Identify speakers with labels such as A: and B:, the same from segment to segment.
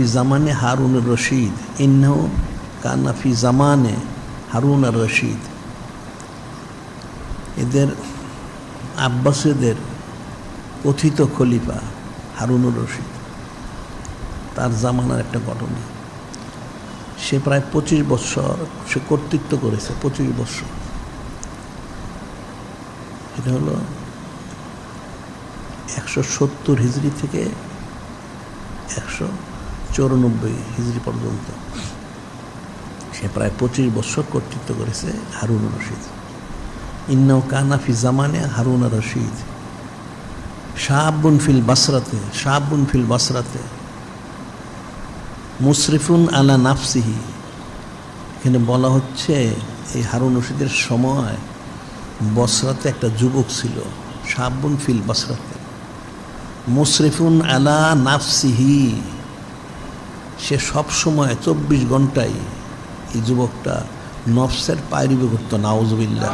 A: ফি জামানে হারুন রশিদ ইন্নাহ কানা ফি জামানে হারুন আর রশিদ এদের আব্বাসেদের কথিত খলিফা হারুনুর রশিদ। তার জামানার একটা ঘটনা সে প্রায় পঁচিশ বৎসর সে কর্তৃত্ব করেছে, পঁচিশ বৎসর। এটা হলো একশো সত্তর হিজড়ি থেকে একশো চৌরানব্বই হিজড়ি পর্যন্ত। সে প্রায় পঁচিশ বছর কর্তৃত্ব করেছে হারুন রশিদ। ইন্নাও কানাফি জামানে হারুন রশিদ। শাহাবুন ফিল বাসরাতে, শাহাবুন ফিল বাসরাতে। মুশরিফুন আলা নাফসিহি। এখানে বলা হচ্ছে এই হারুন রশিদের সময় বসরাতে একটা যুবক ছিল, শাহাবুন ফিল বাসরাতে। মুশরিফুন আলা নাফসিহি। সে সব সময় চব্বিশ ঘন্টায় এই যুবকটা নফসের পায়রিবে করতো নাউজবিল্লা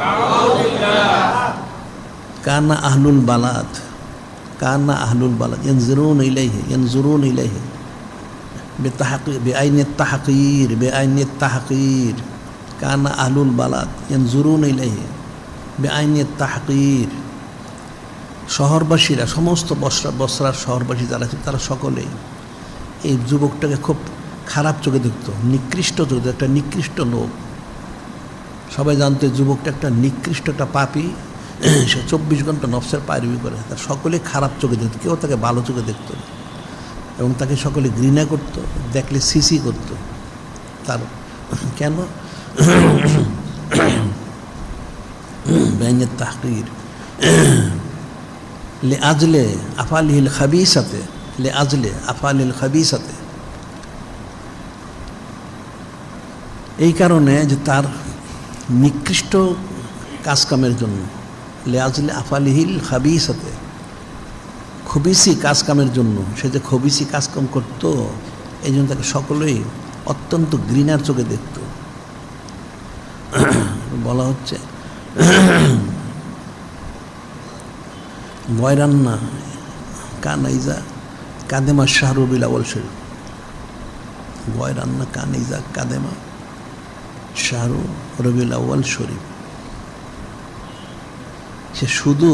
A: কানা আহলুল বালাদ, কানা আহলুল বালাদ, ইয়ানজুরুন ইলাইহি ইয়ানজুরুন ইলাইহি। বেআইনে তাহাকির বেআইনে তাহাকির। কানা আহলুল বালাদ, ইয়ানজুরুন ইলাইহি বেআইনে তাহাকির। শহরবাসীরা, সমস্ত বসরা বসরার শহরবাসী যারা তারা সকলেই এই যুবকটাকে খুব খারাপ চোখে দেখতো, নিকৃষ্ট চোখে একটা নিকৃষ্ট লোক। সবাই জানতো যুবকটা একটা নিকৃষ্ট একটা পাপি। সে চব্বিশ ঘণ্টা নফসের পায়রবি করে। তার সকলে খারাপ চোখে দেখত, কেউ তাকে ভালো চোখে দেখতো এবং তাকে সকলে ঘৃণা করতো, দেখলে সিসি করতো। তার কেন? ব্যাঙের তাহকির। লে আজলে আফালিহিল খাবিসাতে লে আজলে আফালিল খাবিসাতে। এই কারণে যে তার নিকৃষ্ট কাজকামের জন্য লে আজলে আফালিহিল খাবিসাতে, খবিসি কাজকামের জন্য সে যে খবিসি কাজকাম করত, এই জন্য তাকে সকলেই অত্যন্ত ঘৃণার চোখে দেখত। বলা হচ্ছে, বয়রান্না কানাইজা কাদেমা শাহরুবিল আওয়াল শরীফ। বয়রান্না কানাইজা কাদেমা শাহরু রবিউল আউ্য়াল শরীফ। সে শুধু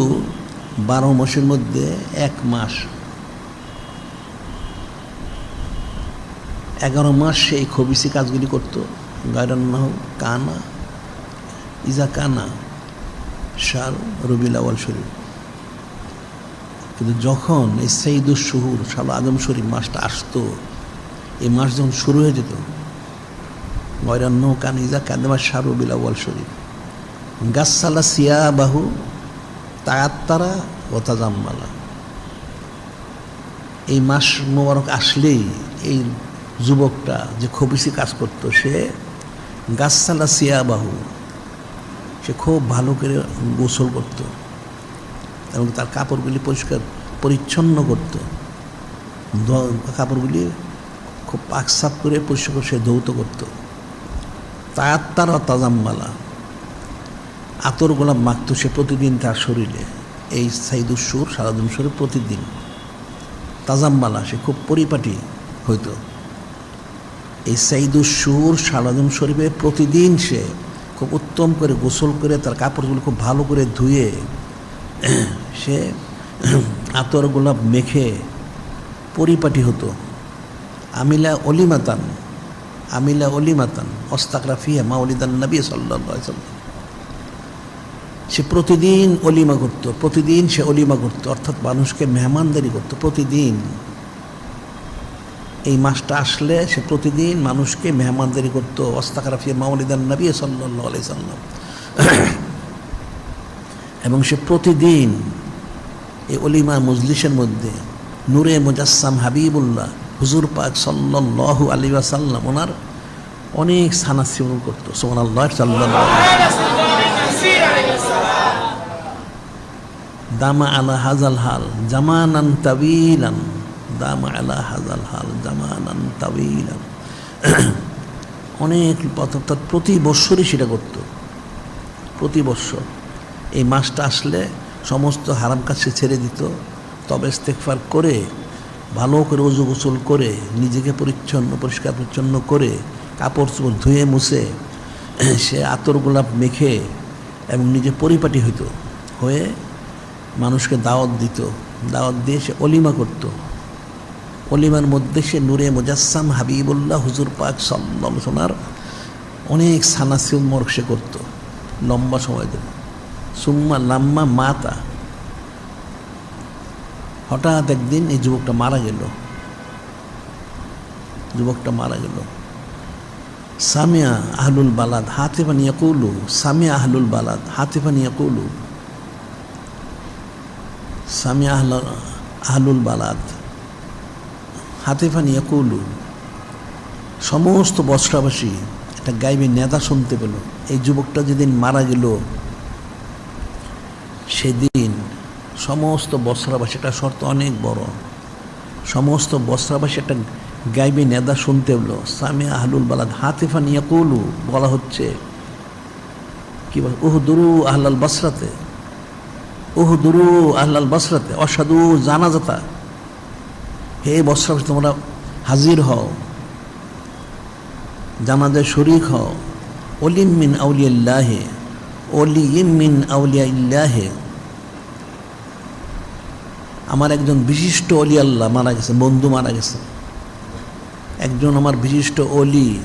A: বারো মাসের মধ্যে এক মাস। এগারো মাস সে এই খবিসি কাজগুলি করতো। গায়রান্নাহ কানা, ইজা কানা শাহরু রবিউল আউ্য়াল শরীফ। কিন্তু যখন এই সঈদুল শহুর শাল আদম শরীফ মাসটা আসতো, এই মাস যখন শুরু হয়ে যেত গয়রান্ন কানিজা কাদেমা শাহরু বিলাওয়াল শরীফ। গাছালা সিয়া বাহু তায়াত্তারা ও তাজাম্মালা এই মাস মোবারক আসলেই এই যুবকটা যে খবিসি কাজ করতো, সে গাছালা সিয়া বাহু সে খুব ভালো করে গোসল করত। এবং তার কাপড়গুলি পরিষ্কার, পরিচ্ছন্ন করত। কাপড়গুলি খুব পাক সাফ করে পরিষ্কার করে সে ধৌত করতো। তায়াত্তার তাজাম্মালা। আতর গোলাপ মাখত সে প্রতিদিন তার শরীরে। এই সাইদুসুর সারাদিন শরীর প্রতিদিন। তাজাম্মালা, সে খুব পরিপাটি হইতো। এই সাইদুসুর সারাদিন শরীফে প্রতিদিন সে খুব উত্তম করে গোসল করে তার কাপড়গুলো খুব ভালো করে ধুয়ে সে আতর গোলাপ মেখে পরিপাটি হতো। আমিলা অলিমাতান আমিলা অলিমাতান অস্তাকরা ফিয়া মাউলিদান নবী সাল্লাম। সে প্রতিদিন অলিমা করতো, প্রতিদিন সে অলিমা করতো, অর্থাৎ মানুষকে মেহমানদারি করতো প্রতিদিন। এই মাসটা আসলে সে প্রতিদিন মানুষকে মেহমানদারি করতো অস্তাকরা ফিয়া মাউলিদান নবী সাল্লাহ আলাই সাল্লাম। এবং সে প্রতিদিন এই অলিমা মজলিসের মধ্যে নূরে মুজাসসাম হাবিবুল্লাহ, হুজুর পাক সাল্লাল্লাহু আলী ওয়াসাল্লাম, ওনার অনেক সানা সেবন করতো। সোমান আল্লাহ সাল্লাহ দামা আলা হাজাল হাল, জামানান তাবিলান। দামা আলা হাজাল হাল, জামানান তাবিলান। অনেক অর্থাৎ প্রতি বৎসরই সেটা করতো। প্রতি বৎসর। এই মাসটা আসলে সমস্ত হারাম কাছে ছেড়ে দিত। তবে ইস্তেকফার করে, ভালো করে উজু গোসল করে, নিজেকে পরিচ্ছন্ন, পরিষ্কার পরিচ্ছন্ন করে, কাপড় চোপড় ধুয়ে মুছে, সে আতর গোলাপ মেখে এবং নিজে পরিপাটি হইতো, হয়ে মানুষকে দাওয়াত দিত। দাওয়াত দিয়ে সে অলিমা করতো। অলিমার মধ্যে সে নূরে মুজাসসাম হাবিবুল্লাহ হুজুর পাক সাল্লাম সোনার অনেক সানাসিউল মর্ক সে করতো, লম্বা সময় ধরে। সুম্মা লাম্মা মাতা। হঠাৎ একদিন এই যুবকটা মারা গেল। যুবকটা মারা গেল। সামিয়া আহলুল বালাদ হাতে পানি কৌলু সামিয়া আহলুল বালাদ হাতে পানি ইয়াকুলু। সামিয়া আহল, আহলুল বালাদ হাতে পানি ইয়াকুলু। সমস্ত বস্ত্রাবাসী একটা গাইবে নেতা শুনতে পেল। এই যুবকটা যেদিন মারা গেল সেদিন সমস্ত বস্ত্রাবাসী একটা শর্ত অনেক বড়, সমস্ত বস্ত্রাবাসী একটা গাইবে নেদা শুনতে হলো সামি আহলুল বালাদ হাতিফা নিয়াকুলু বলা হচ্ছে, কি বল উহ দুরু আহলাল বসরাতে উহ দুরু আহলাল বসরাতে, অসাধু জানাজাতা, হে বস্ত্রাবাসী, তোমরা হাজির হও, জানাজায় শরিক হও, অলিম মিন আউলিয়াল্লাহে, অলিম মিন আউলিয়া ইল্লাহে আমার একজন বিশিষ্ট অলি আল্লাহ মারা গেছে, বন্ধু মারা গেছে। একজন আমার বিশিষ্ট অলি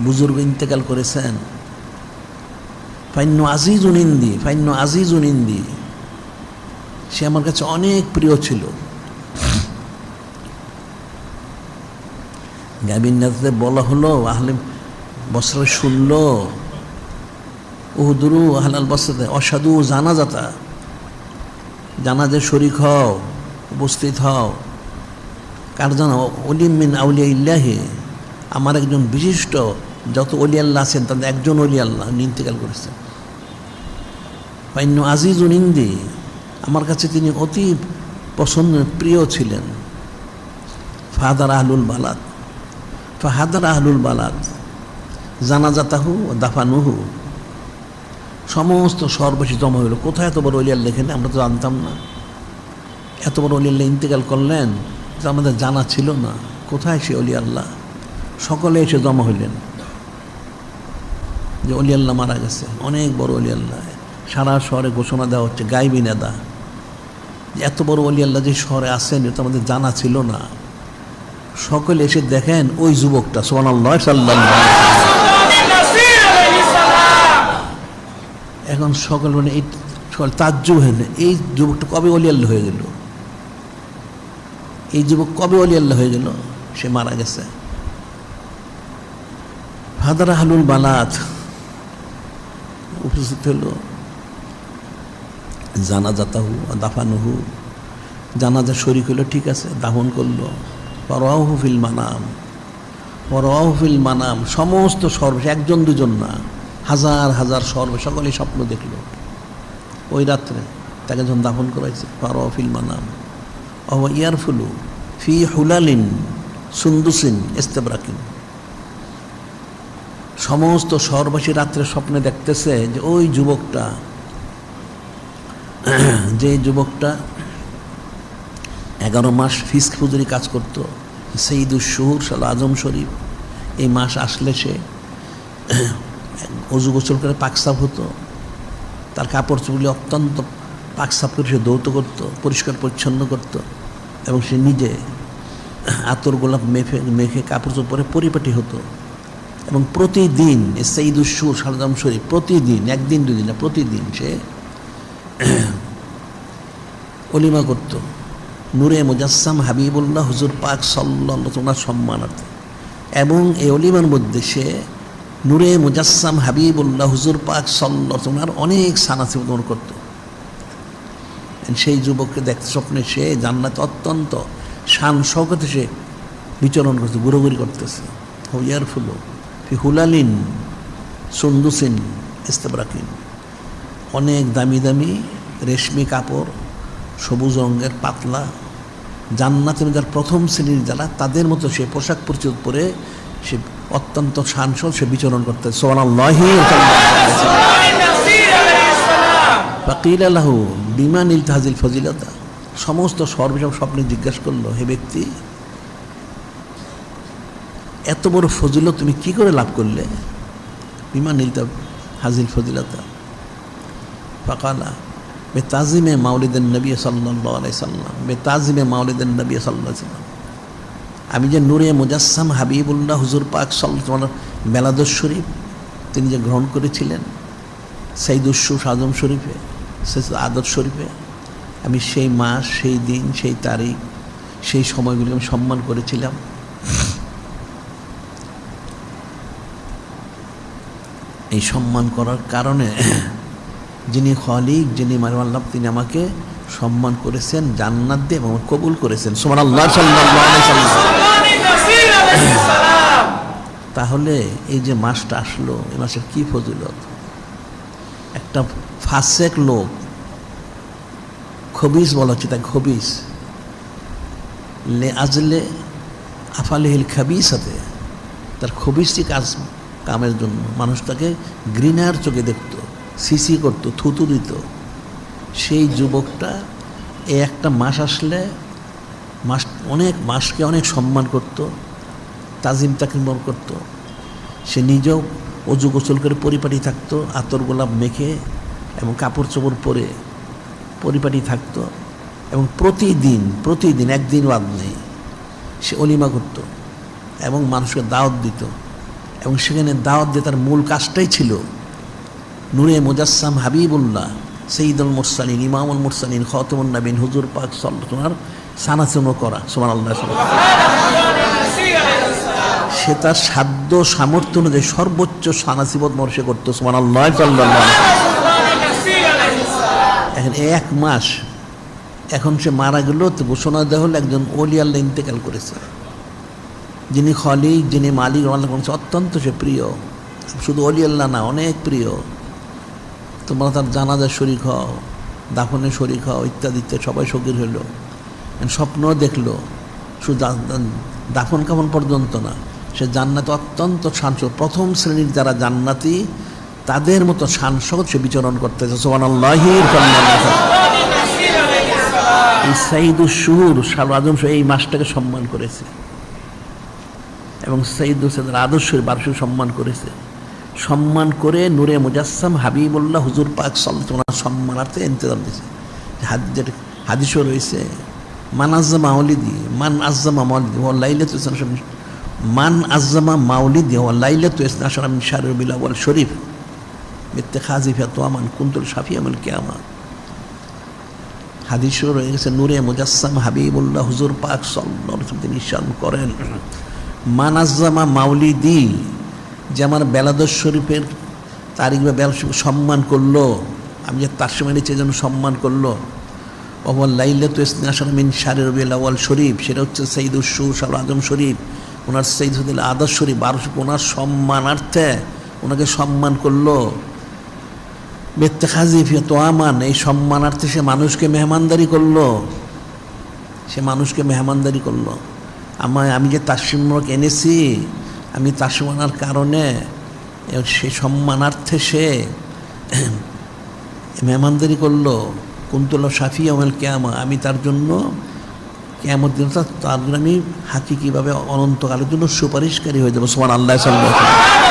A: বুজুর্গ ইন্তেকাল করেছেন। ফাইন্য আজিজ উনিন্দি ফাইন্য আজিজ উনিন্দি সে আমার কাছে অনেক প্রিয় ছিল। গাবিন গাবিন্নাতে বলা হলো, আহলে বসরা শুনলো, উহুদুরু আহলাল বসরাতে অসাধু জানা জানাজে শরিক হও। উপস্থিত হও। কার জানো অলিম মিন আউলিয়া ইল্লাহে আমার একজন বিশিষ্ট যত অলি আল্লাহ আছেন, তাদের একজন অলি আল্লাহ উনি ইন্তেকাল করেছেন। পাইন্য আজিজ ইন্দি, আমার কাছে তিনি অতি পছন্দের প্রিয় ছিলেন। ফাহাদার আহলুল বালাদ, ফাহাদার আহলুল বালাদ, জানাজাতাহু দাফানুহু। সমস্ত সর্বশেষ জমা হইল। কোথায় এত বড় অলিয়াল লেখেন আমরা তো জানতাম না। এত বড় অলিয়াল্লাহ ইন্তেকাল করলেন যে আমাদের জানা ছিল না। কোথায় সে অলি আল্লাহ সকলে এসে জমা হইলেন। যে অলি আল্লাহ মারা গেছে। অনেক বড় অলি আল্লাহ সারা শহরে ঘোষণা দেওয়া হচ্ছে, গাইবি নেদা। এত বড় অলি আল্লাহ যে শহরে আসেন এটা আমাদের জানা ছিল না। সকলে এসে দেখেন ওই যুবকটা সোহান আল্লাহ সাল্লাহ এখন সকল মানে এই সকল তাজ্জু হয়ে এই যুবকটা কবে অলিয়াল্লা হয়ে গেল? এই যুবক কবে অলি আল্লাহ হয়ে গেল? সে মারা গেছে। ফাদার হালুল বালাত উপস্থিত হলো। জানাজাতাহু দাফানুহু। জানাজা শরিক হলো, ঠিক আছে, দাফন করল। পরওয়াহু ফিল মানাম। পরওয়াহু ফিল মানাম, সমস্ত সর্বশেষ, একজন দুজন না, হাজার হাজার সর্ব সকলে স্বপ্ন দেখল। ওই রাত্রে তাকে যখন দাফন করাইছে ফিল মানাম। ইয়ারফুলু ফি হুলালিন সুন্দুসিন ইস্তেবরাকিন সমস্ত শহরবাসী রাত্রে স্বপ্নে দেখতেছে যে ওই যুবকটা, যে যুবকটা এগারো মাস ফিস্ক ফুজুরি কাজ করত সেইদুস শহুর সাল আজম শরীফ। এই মাস আসলে সে অজু গোসল করে পাকসাপ হতো, তার কাপড় চুপড়ি অত্যন্ত পাকসাপ করে সে দৌত করতো, পরিষ্কার পরিচ্ছন্ন করত। এবং সে নিজে আতর গোলাপ মেখে মেখে কাপড় চোপড় পরে পরিপাটি হতো। এবং প্রতিদিন সেইদুসুর সারদাম শরীফ প্রতিদিন, একদিন, দুদিন না, প্রতিদিন সে অলিমা করত। নূরে মুজাসসাম হাবিবুল্লাহ হুজুর পাক সাল্লাহ তোমার সম্মানার্থে। এবং এই অলিমার মধ্যে সে নূরে মুজাসসাম হাবিবুল্লাহ হুজুর পাক সাল্লাহ তোমার অনেক সানাসি গ্রহণ করত। সেই যুবককে দেখতে স্বপ্নে সে জান্নাত অত্যন্ত শান শকতে সে বিচরণ করছে, ঘুরোঘুরি করতেছে। হইয়ার ফুলো হুলালিন, সুন্দুসিন, ইস্তেবরাকিন। অনেক দামি দামি রেশমি কাপড়, সবুজ রঙের পাতলা। জান্নাতের যার প্রথম শ্রেণির যারা, তাদের মতো সে পোশাক পরিচিত পরে সে অত্যন্ত শানসল সে বিচরণ করতে সোয়ানাল্লাহি বিমান ইলতাহাজিল ফজিলতা। সমস্ত সর্বসব স্বপ্নে জিজ্ঞাসা করল, হে ব্যক্তি, এত বড় ফজিলত তুমি কি করে লাভ করলে? বিমান নীলতা হাজিল ফজিলতা। ফকালা, বে তাজিমে মাউলিদিন নবী সাল্লাহ আলাই সাল্লাম, বে তাজিমে মাউলিদিন নবী সাল্লাহ সাল্লাম। আমি যে নূরে মুজাসসাম হাবিবুল্লাহ হুজুর পাক সাল্লাহ মেলাদুস শরীফ, তিনি যে গ্রহণ করেছিলেন, সাইদুসু সাজম শরীফে আদর শরীফে আমি সেই মাস, সেই দিন, সেই তারিখ, সেই সময়গুলি আমি সম্মান করেছিলাম। এই সম্মান করার কারণে যিনি খলিক, যিনি মারমাল্লাহ তিনি আমাকে সম্মান করেছেন, জান্নাত দিয়ে এবং কবুল করেছেন। সোমান আল্লাহ তাহলে এই যে মাসটা আসলো, এই মাসের কি ফজিলত? একটা ফাসেক লোক। খবিস বলা হচ্ছে তাই খবিস লে আজলে আফালেহিল খাবিস হাতে তার খবিসটি কাজ, কামের জন্য। মানুষ তাকে গ্রিনার চোখে দেখত, সিসি করতো, থুতু দিত। সেই যুবকটা এ একটা মাস আসলে, মাস, অনেক, মাসকে অনেক সম্মান করত, তাজিম তাকিমর করত। সে নিজেও অজু গোসল করে পরিপাটি থাকতো, আতর গোলাপ মেখে এবং কাপড় চোপড় পরে পরিপাটি থাকতো এবং প্রতিদিন প্রতিদিন একদিন বাদ নেই। সে অলিমা করত এবং মানুষকে দাওয়াত দিত এবং সেখানে দাওয়াত দিয়ে তার মূল কাজটাই ছিল নূরে মুজাসসাম হাবিবুল্লাহ, সঈদুল মুরসালিন, ইমামুল মুরসালিন খতমুল নবীন, হুজুর পাক সাল্লার সানাচুনো করা সোমান আল্লাহ সে তার সাধ্য সামর্থ্য অনুযায়ী সর্বোচ্চ সানাসিবত মর্ষে করতো সোমান আল্লাহ এক মাস এখন সে মারা গেল তো ঘোষণা দেওয়া হলো একজন অলি আল্লাহ ইন্তেকাল করেছে। যিনি খলিক, যিনি মালিক, আল্লাহ করেছে অত্যন্ত সে প্রিয়। শুধু অলি আল্লাহ না, অনেক প্রিয়। তোমরা তার জানাজার শরিক হও, দাফনে শরিক হও, ইত্যাদি ইত্যাদি, সবাই শকির হইল। স্বপ্ন দেখল, শুধু দাফন কাফন পর্যন্ত না, সে জান্নাত অত্যন্ত শান্ত। প্রথম শ্রেণির যারা জান্নাতি তাদের মতো সাংসদ সে বিচরণ করতেছে সোমান আল্লাহির এই আজম এই মাসটাকে সম্মান করেছে। এবং সঈদুল সৈদার আদর্শের বারশো সম্মান করেছে। সম্মান করে নূরে মুজাসসাম হাবিবুল্লাহ হুজুর পাক সাল্লাহ সম্মানার্থে ইন্তজাম দিয়েছে। হাদিসও রয়েছে, মান আজ্জামা মাউলিদি, মান আজ্জামা মাউলিদি ও লাইলে তো মান আজ্জামা মাউলিদি ও লাইলে তো ইসলাম শারবিল আওয়াল শরীফ। মিথ্যে খাজিফা তো আমান কুন্তুল শাফি আমল কেয়ামা। হাদিসও রয়ে গেছে, নূরে মুজাসসাম হাবিবুল্লাহ হুজুর পাক সাল্লাহ তিনি ইশান করেন মানাজ্জামা মাউলিদি যে আমার বেলাদর শরীফের তারিখ বা বেলা সম্মান করল, আমি যে তার সময় নিচে যেন সম্মান করল অবল লাইলে তো মিন শারের রবিউল আওয়াল শরীফ সেটা হচ্ছে সঈদ উসু সাল আজম শরীফ, ওনার সঈদ হদিল আদর শরীফ, বারোশো ওনার সম্মানার্থে ওনাকে সম্মান করল বেত্তে খাজিফিয়া তো আমান এই সম্মানার্থে সে মানুষকে মেহমানদারি করল। সে মানুষকে মেহমানদারি করল। আমার আমি যে তাসিমরক এনেছি, আমি তাসিম আনার কারণে সে সম্মানার্থে সে মেহমানদারি করল। কুন্তল সাফি আমল কেয়ামা, আমি তার জন্য কেমন দিন তার জন্য আমি হাকি কীভাবে অনন্তকালের জন্য সুপারিশকারী হয়ে যাব। সোমান আল্লাহ সাল্লাহ